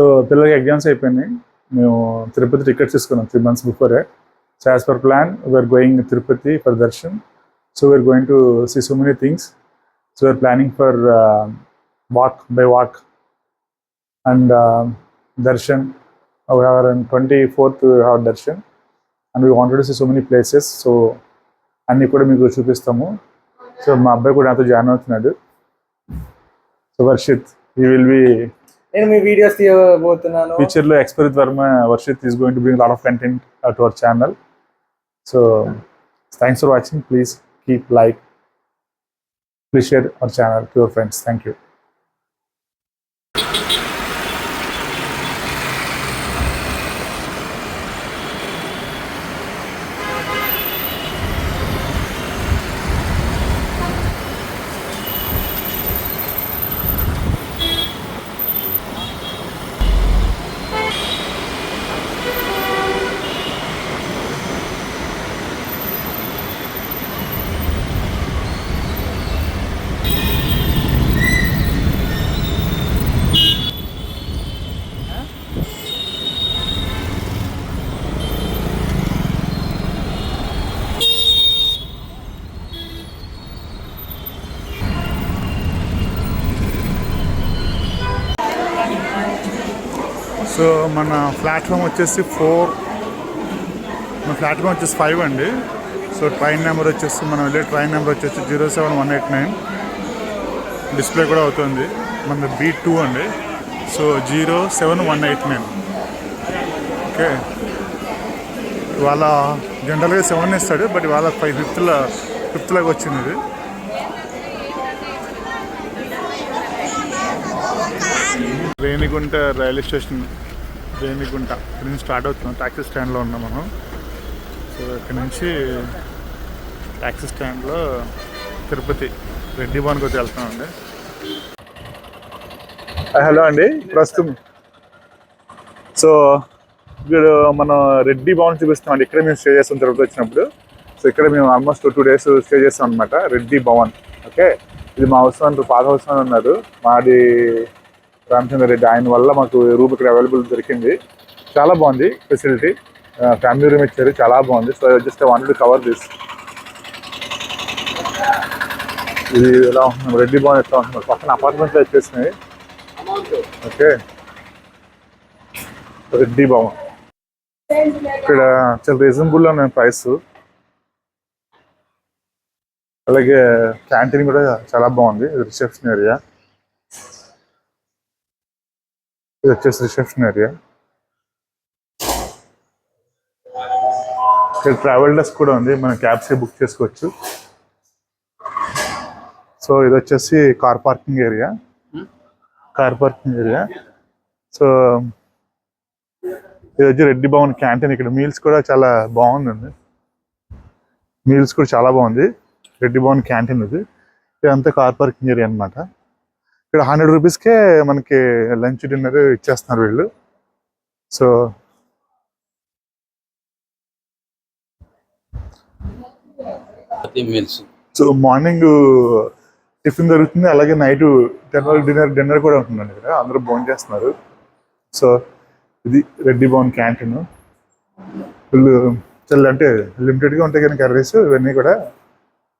So పిల్లలకి exams అయిపోయినాయి. మేము తిరుపతి టికెట్స్ తీసుకున్నాం three months before so as per plan we are going Tirupati for darshan so we are going to see so many things so we are planning for walk by walk and darshan twenty fourth have darshan and we wanted see so many places so అన్నీ కూడా మీకు చూపిస్తాము. So మా అబ్బాయి కూడా నాతో join అవుతున్నాడు. So Varshith ఈ విల్ బి నేను మీ వీడియోస్ తీయబోతున్నాను. ఫ్యూచర్లో ఎక్స్పరిత్ Varma Varshith is going to bring lot of content to our channel so thanks for watching please keep like please share our channel to your friends thank you so మన platform వచ్చేసి four మన platform వచ్చేసి five అండి. So train number వచ్చేసి మనం వెళ్ళే train number వచ్చేసి zero seven one eight nine. Display కూడా అవుతుంది. మన బీ టూ అండి. So zero seven one eight nine. Okay. ఇవాళ జనరల్గా సెవెన్ ఇస్తాడు బట్ ఇవాళ ఫైవ్ ఫిఫ్త్లో ఫిఫ్త్ లాగా వచ్చింది ఇది. Renigunta railway station. రేణిగుంట ఇక్కడ నుంచి స్టార్ట్ అవుతున్నాం. ట్యాక్సీ స్టాండ్లో ఉన్నాం మనం. సో ఇక్కడ నుంచి ట్యాక్సీ స్టాండ్లో తిరుపతి రెడ్డి భవన్కి వచ్చి వెళ్తున్నాం అండి హలో అండి. ప్రస్తుతం సో ఇప్పుడు మనం రెడ్డి భవన్ చూపిస్తాం అండి ఇక్కడ మేము స్టే చేస్తాం తిరుపతి వచ్చినప్పుడు. సో ఇక్కడ మేము ఆల్మోస్ట్ టూ డేస్ స్టే చేస్తాం అనమాట రెడ్డి భవన్. ఓకే? ఇది మా అవసరం పాత అవసరం ఉన్నారు. మాది రామచంద్ర రెడ్డి ఆయన వల్ల మాకు రూమ్ ఇక్కడ అవైలబుల్ దొరికింది. చాలా బాగుంది ఫెసిలిటీ ఫ్యామిలీ రూమ్ ఇచ్చారు చాలా బాగుంది. So just wanted cover this ఇది ఎలా ఉంటున్నాం రెడ్డి భవన్ ఎట్లా ఉంటున్నారు పక్కన అపార్ట్మెంట్స్ వచ్చేసినాయి ఓకే రెడ్డి భవన్. ఇక్కడ చాలా రీజనబుల్ ఉన్నాయి ప్రైస్ అలాగే క్యాంటీన్ కూడా చాలా బాగుంది రిసెప్షన్ ఏరియా ఇది వచ్చేసి రిసెప్షన్ ఏరియా. ఇక్కడ ట్రావెల్ డెస్క్ కూడా ఉంది. మనం క్యాబ్స్ బుక్ చేసుకోవచ్చు. సో ఇది వచ్చేసి car parking area. Car parking area. So ఇది వచ్చి రెడ్డి భవన్ క్యాంటీన్. ఇక్కడ మీల్స్ కూడా చాలా బాగుందండి. మీల్స్ కూడా చాలా బాగుంది. రెడ్డి భవన్ క్యాంటీన్ ఇది. ఇదంతా కార్ పార్కింగ్ ఏరియా అన్నమాట. ఇక్కడ హండ్రెడ్ రూపీస్కే మనకి లంచ్ డిన్నర్ ఇచ్చేస్తున్నారు వీళ్ళు. సో సో మార్నింగ్ టిఫిన్ దొరుకుతుంది అలాగే నైట్ టెన్ వరకు డిన్నర్ డిన్నర్ కూడా ఉంటుందండి ఇక్కడ. అందరూ భోజనం చేస్తున్నారు. సో ఇది రెడ్డి భవన్ క్యాంటీన్. ఫుల్ చాలా అంటే లిమిటెడ్గా ఉంటాయి కానీ కర్రీస్ ఇవన్నీ కూడా.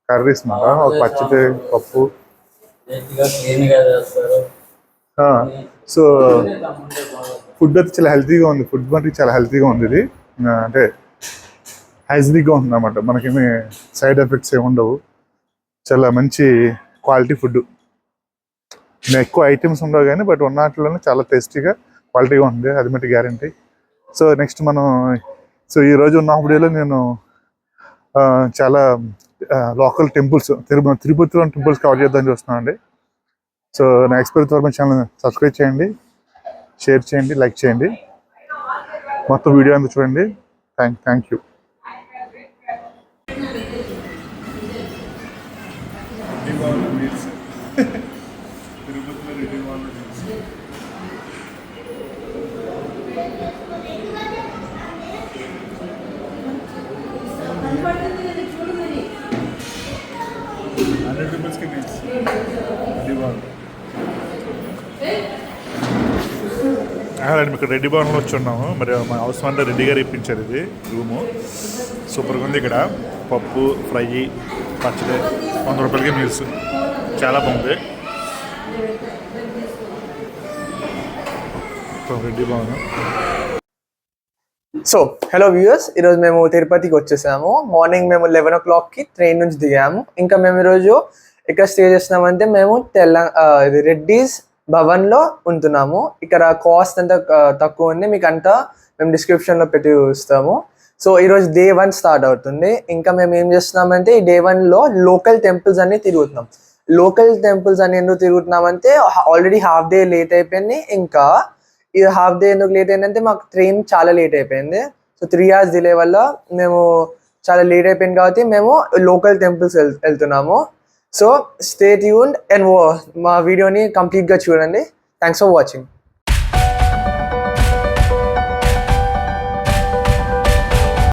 కర్రీస్ మాట ఒక పచ్చితే పప్పు. సో ఫుడ్ అయితే చాలా హెల్తీగా ఉంది. ఫుడ్ మటుకు చాలా హెల్తీగా ఉంది ఇది. అంటే హైజీనిక్గా ఉంది అనమాట మనకేమి సైడ్ ఎఫెక్ట్స్ ఏమి ఉండవు. చాలా మంచి క్వాలిటీ ఫుడ్ ఎక్కువ ఐటమ్స్ ఉండవు కానీ బట్ ఉన్న వాటిలోనే చాలా టేస్టీగా క్వాలిటీగా ఉంది. అది మట్టి గ్యారంటీ సో నెక్స్ట్ మనం సో ఈ రోజు ఉన్న వీడియోలో నేను చాలా లోకల్ టెంపుల్స్ తిరుపతి తిరుపతిలో టెంపుల్స్ కవర్ చేద్దామని చూస్తున్నాను అండి సో నా ఎక్స్పీరియన్స్ వరకు ఛానల్ సబ్స్క్రైబ్ చేయండి షేర్ చేయండి లైక్ చేయండి. మొత్తం వీడియో అంతా చూడండి. థ్యాంక్ థ్యాంక్ యూ హండ్రెడ్ రూపీస్కి ఇక్కడ రెడ్డి భవన్లో వచ్చి ఉన్నాము మరి మా హౌస్ అంటే రెడ్డి గారు ఇప్పించారు ఇది రూము. సూపర్గా ఉంది ఇక్కడ. పప్పు ఫ్రై పచ్చడి వంద రూపాయలకి మీల్స్. చాలా బాగుంది. Reddy Bhavan so hello viewers ఈరోజు మేము తిరుపతికి వచ్చేసాము. మార్నింగ్ మేము లెవెన్ ఓ క్లాక్కి ట్రైన్ నుంచి దిగాము. ఇంకా మేము ఈరోజు ఇక్కడ స్టే చేస్తున్నామంటే మేము తెలంగాణ ఇది భవన్లో ఉంటున్నాము. ఇక్కడ కాస్ట్ అంతా తక్కువ ఉంది. మీకు అంతా మేము డిస్క్రిప్షన్లో పెట్టి చూస్తాము సో ఈరోజు డే వన్ స్టార్ట్ అవుతుంది. ఇంకా మేము ఏం చేస్తున్నామంటే ఈ డే వన్లో లోకల్ టెంపుల్స్ అన్ని తిరుగుతున్నాం. లోకల్ టెంపుల్స్ అన్ని ఎందుకు తిరుగుతున్నామంటే ఆల్రెడీ హాఫ్ డే లేట్ అయిపోయింది. ఇంకా ఇది హాఫ్ డే ఎందుకు లేట్ అయిందంటే మాకు ట్రైన్ చాలా లేట్ అయిపోయింది. సో త్రీ అవర్స్ డిలే వల్ల మేము చాలా లేట్ అయిపోయింది కాబట్టి మేము లోకల్ టెంపుల్స్ వెళ్తున్నాము. సో స్టే ట్యూన్ అండ్ మా వీడియోని కంప్లీట్గా చూడండి. Thanks for watching